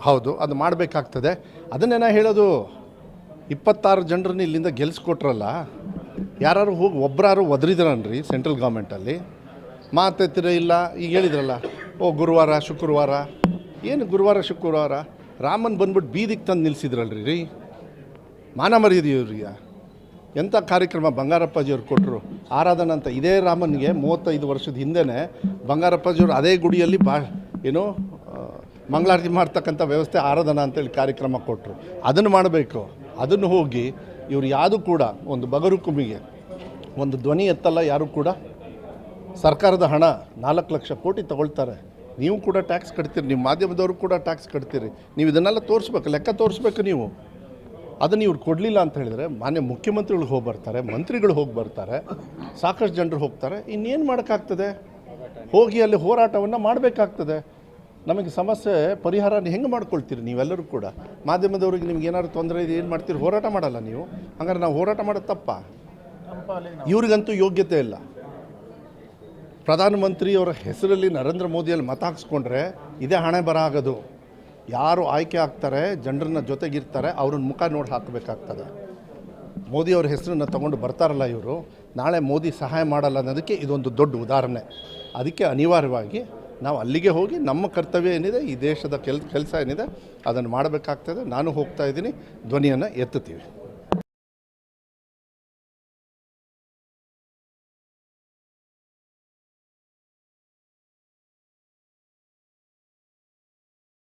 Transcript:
ಹೌದು, ಅದು ಮಾಡಬೇಕಾಗ್ತದೆ. ಅದನ್ನೇ ಹೇಳೋದು, ಇಪ್ಪತ್ತಾರು ಜನರನ್ನ ಇಲ್ಲಿಂದ ಗೆಲ್ಸ್ಕೊಟ್ರಲ್ಲ ಯಾರು ಹೋಗಿ ಒಬ್ಬರಾರು ಒದರಿದ್ರನ್ರಿ ಸೆಂಟ್ರಲ್ ಗೌರ್ಮೆಂಟಲ್ಲಿ? ಮಾತೆತ್ತಿರ ಇಲ್ಲ, ಈಗ ಹೇಳಿದ್ರಲ್ಲ, ಓ, ಗುರುವಾರ, ಶುಕ್ರವಾರ, ಏನು ಗುರುವಾರ, ಶುಕ್ರವಾರ? ರಾಮನ್ ಬಂದ್ಬಿಟ್ಟು ಬೀದಿಗೆ ತಂದು ನಿಲ್ಲಿಸಿದ್ರಲ್ರಿ ರೀ? ಮಾನ ಮರ್ಯಾದೆ ಇವ್ರಿಗೆ. ಎಂಥ ಕಾರ್ಯಕ್ರಮ ಬಂಗಾರಪ್ಪಾಜಿಯವ್ರು ಕೊಟ್ಟರು ಆರಾಧನಾ ಅಂತ ಇದೇ ರಾಮನಿಗೆ ಮೂವತ್ತೈದು ವರ್ಷದ ಹಿಂದೆನೇ ಬಂಗಾರಪ್ಪಾಜಿಯವರು ಅದೇ ಗುಡಿಯಲ್ಲಿ ಬಾ, ಏನು ಮಂಗಳಾರತಿ ಮಾಡ್ತಕ್ಕಂಥ ವ್ಯವಸ್ಥೆ, ಆರಾಧನಾ ಅಂತೇಳಿ ಕಾರ್ಯಕ್ರಮ ಕೊಟ್ಟರು ಅದನ್ನು ಮಾಡಬೇಕು. ಅದನ್ನು ಹೋಗಿ ಇವರು ಯಾವುದು ಕೂಡ ಒಂದು ಬಗರುಕುಮಿಗೆ ಒಂದು ಧ್ವನಿ ಎತ್ತಲ್ಲ ಯಾರು ಕೂಡ, ಸರ್ಕಾರದ ಹಣ ನಾಲ್ಕು ಲಕ್ಷ ಕೋಟಿ ತಗೊಳ್ತಾರೆ. ನೀವು ಕೂಡ ಟ್ಯಾಕ್ಸ್ ಕಟ್ತೀರಿ, ನಿಮ್ಮ ಮಾಧ್ಯಮದವರು ಕೂಡ ಟ್ಯಾಕ್ಸ್ ಕಟ್ತೀರಿ. ನೀವು ಇದನ್ನೆಲ್ಲ ತೋರಿಸ್ಬೇಕು, ಲೆಕ್ಕ ತೋರಿಸ್ಬೇಕು ನೀವು. ಅದನ್ನು ಇವ್ರು ಕೊಡಲಿಲ್ಲ ಅಂತ ಹೇಳಿದರೆ ಮಾನ್ಯ ಮುಖ್ಯಮಂತ್ರಿಗಳು ಹೋಗಿ ಬರ್ತಾರೆ, ಮಂತ್ರಿಗಳು ಹೋಗಿ ಬರ್ತಾರೆ, ಸಾಕಷ್ಟು ಜನರು ಹೋಗ್ತಾರೆ, ಇನ್ನೇನು ಮಾಡೋಕ್ಕಾಗ್ತದೆ? ಹೋಗಿ ಅಲ್ಲಿ ಹೋರಾಟವನ್ನು ಮಾಡಬೇಕಾಗ್ತದೆ. ನಮಗೆ ಸಮಸ್ಯೆ ಪರಿಹಾರ ಹೆಂಗೆ ಮಾಡ್ಕೊಳ್ತೀರಿ ನೀವೆಲ್ಲರೂ ಕೂಡ? ಮಾಧ್ಯಮದವ್ರಿಗೆ ನಿಮ್ಗೆ ಏನಾದ್ರು ತೊಂದರೆ ಇದೆ, ಏನು ಮಾಡ್ತೀರಿ? ಹೋರಾಟ ಮಾಡಲ್ಲ ನೀವು. ಹಂಗಾರೆ ನಾವು ಹೋರಾಟ ಮಾಡೋದು ತಪ್ಪ. ಇವ್ರಿಗಂತೂ ಯೋಗ್ಯತೆ ಇಲ್ಲ. ಪ್ರಧಾನಮಂತ್ರಿಯವರ ಹೆಸರಲ್ಲಿ ನರೇಂದ್ರ ಮೋದಿಯಲ್ಲಿ ಮತ ಹಾಕ್ಸ್ಕೊಂಡ್ರೆ ಇದೇ ಹಣೆ ಬರ ಆಗೋದು. ಯಾರು ಆಯ್ಕೆ ಆಗ್ತಾರೆ, ಜನರನ್ನ ಜೊತೆಗಿರ್ತಾರೆ, ಅವ್ರನ್ನ ಮುಖ ನೋಡಿ ಹಾಕಬೇಕಾಗ್ತದೆ. ಮೋದಿಯವ್ರ ಹೆಸರನ್ನು ತಗೊಂಡು ಬರ್ತಾರಲ್ಲ ಇವರು, ನಾಳೆ ಮೋದಿ ಸಹಾಯ ಮಾಡಲ್ಲ ಅನ್ನೋದಕ್ಕೆ ಇದೊಂದು ದೊಡ್ಡ ಉದಾಹರಣೆ. ಅದಕ್ಕೆ ಅನಿವಾರ್ಯವಾಗಿ ನಾವು ಅಲ್ಲಿಗೆ ಹೋಗಿ ನಮ್ಮ ಕರ್ತವ್ಯ ಏನಿದೆ, ಈ ದೇಶದ ಕೆಲ್, ಕೆಲಸ ಏನಿದೆ, ಅದನ್ನು ಮಾಡಬೇಕಾಗ್ತದೆ. ನಾನು ಹೋಗ್ತಾ ಇದ್ದೀನಿ, ಧ್ವನಿಯನ್ನು ಎತ್ತುತ್ತೀವಿ.